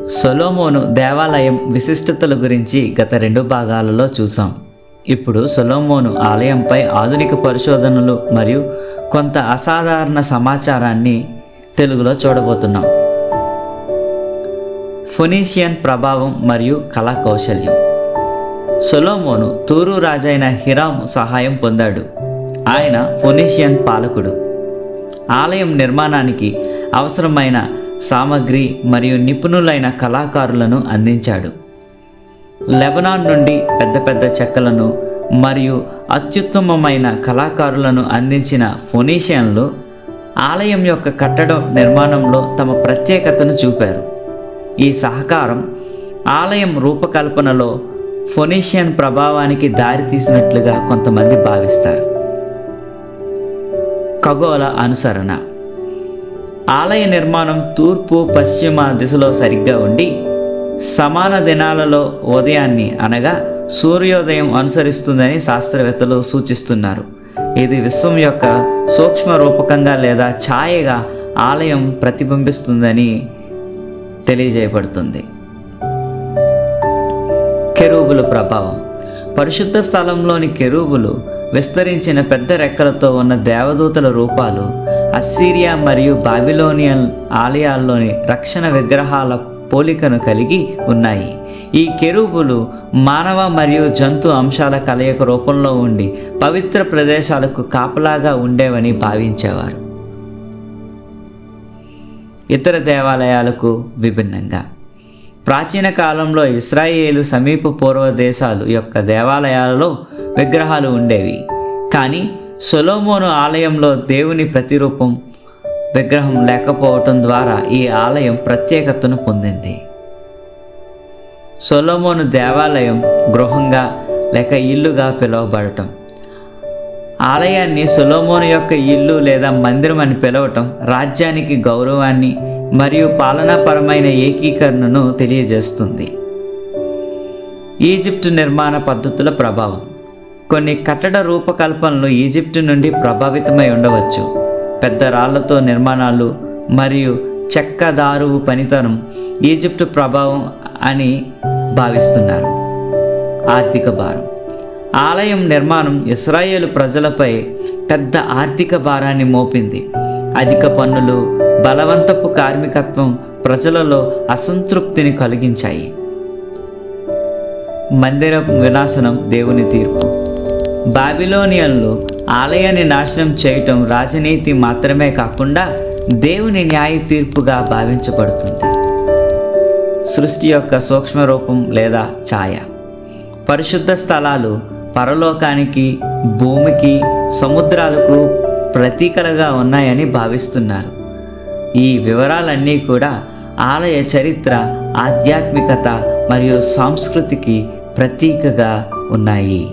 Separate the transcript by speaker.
Speaker 1: సొలోమోను దేవాలయం విశిష్టతల గురించి గత రెండు భాగాలలో చూసాం ఇప్పుడు సొలోమోను ఆలయంపై ఆధునిక పరిశోధనలు మరియు కొంత అసాధారణ సమాచారాన్ని తెలుగులో చూడబోతున్నాం. ఫొనీషియన్ ప్రభావం మరియు కళా కౌశల్యం సొలోమోను తూరు రాజైన హిరామ్ సహాయం పొందాడు. ఆయన ఫొనీషియన్ పాలకుడు. ఆలయం నిర్మాణానికి అవసరమైన సామగ్రి మరియు నిపుణులైన కళాకారులను అందించాడు. లెబనాన్ నుండి పెద్ద పెద్ద చెక్కలను మరియు అత్యుత్తమమైన కళాకారులను అందించిన ఫొనీషియన్లు ఆలయం యొక్క కట్టడం నిర్మాణంలో తమ ప్రత్యేకతను చూపారు. ఈ సహకారం ఆలయం రూపకల్పనలో ఫొనీషియన్ ప్రభావానికి దారితీసినట్లుగా కొంతమంది భావిస్తారు. ఖగోళ అనుసరణ ఆలయ నిర్మాణం తూర్పు పశ్చిమ దిశలో సరిగ్గా ఉండి సమాన దినాలలో ఉదయాన్ని అనగా సూర్యోదయం అనుసరిస్తుందని శాస్త్రవేత్తలు సూచిస్తున్నారు. ఇది విశ్వం యొక్క సూక్ష్మ రూపకంగా లేదా ఛాయగా ఆలయం ప్రతిబింబిస్తుందని తెలియజేయబడుతుంది. కెరూబుల ప్రభావం. పరిశుద్ధ స్థలంలోని కెరూబులు విస్తరించిన పెద్ద రెక్కలతో ఉన్న దేవదూతల రూపాలు అస్సీరియా మరియు బాబిలోనియన్ ఆలయాల్లోని రక్షణ విగ్రహాల పోలికను కలిగి ఉన్నాయి. ఈ కెరూబులు మానవ మరియు జంతు అంశాల కలయిక రూపంలో ఉండి పవిత్ర ప్రదేశాలకు కాపలాగా ఉండేవని భావించేవారు. ఇతర దేవాలయాలకు విభిన్నంగా. ప్రాచీన కాలంలో ఇస్రాయేలు సమీప పూర్వ దేశాలు యొక్క దేవాలయాలలో విగ్రహాలు ఉండేవి. కానీ సొలోమోను ఆలయంలో దేవుని ప్రతిరూపం విగ్రహం లేకపోవటం ద్వారా ఈ ఆలయం ప్రత్యేకతను పొందింది. సొలోమోను దేవాలయం గృహంగా లేక ఇల్లుగా పిలువబడటం. ఆలయాన్ని సొలోమోను యొక్క ఇల్లు లేదా మందిరం అని పిలవటం రాజ్యానికి గౌరవాన్ని మరియు పాలనాపరమైన ఏకీకరణను తెలియజేస్తుంది. ఈజిప్టు నిర్మాణ పద్ధతుల ప్రభావం. కొన్ని కట్టడ రూపకల్పనలు ఈజిప్టు నుండి ప్రభావితమై ఉండవచ్చు. పెద్ద రాళ్ళతో నిర్మాణాలు మరియు చెక్క దారువు పనితనం ఈజిప్టు ప్రభావం అని భావిస్తున్నారు. ఆర్థిక భారం. ఆలయం నిర్మాణం ఇస్రాయేల్ ప్రజలపై పెద్ద ఆర్థిక భారాన్ని మోపింది. అధిక పన్నులు బలవంతపు కార్మికత్వం ప్రజలలో అసంతృప్తిని కలిగించాయి. మందిర వినాశనం దేవుని తీర్పు. బాబిలోనియన్లు ఆలయాన్ని నాశనం చేయటం రాజనీతి మాత్రమే కాకుండా దేవుని న్యాయ తీర్పుగా భావించబడుతుంది. సృష్టి యొక్క సూక్ష్మ రూపం లేదా ఛాయ. పరిశుద్ధ స్థలాలు పరలోకానికి భూమికి సముద్రాలకు ప్రతీకలుగా ఉన్నాయని భావిస్తున్నారు. ఈ వివరాలన్నీ కూడా ఆలయ చరిత్ర ఆధ్యాత్మికత మరియు సంస్కృతికి ప్రతీకగా ఉన్నాయి.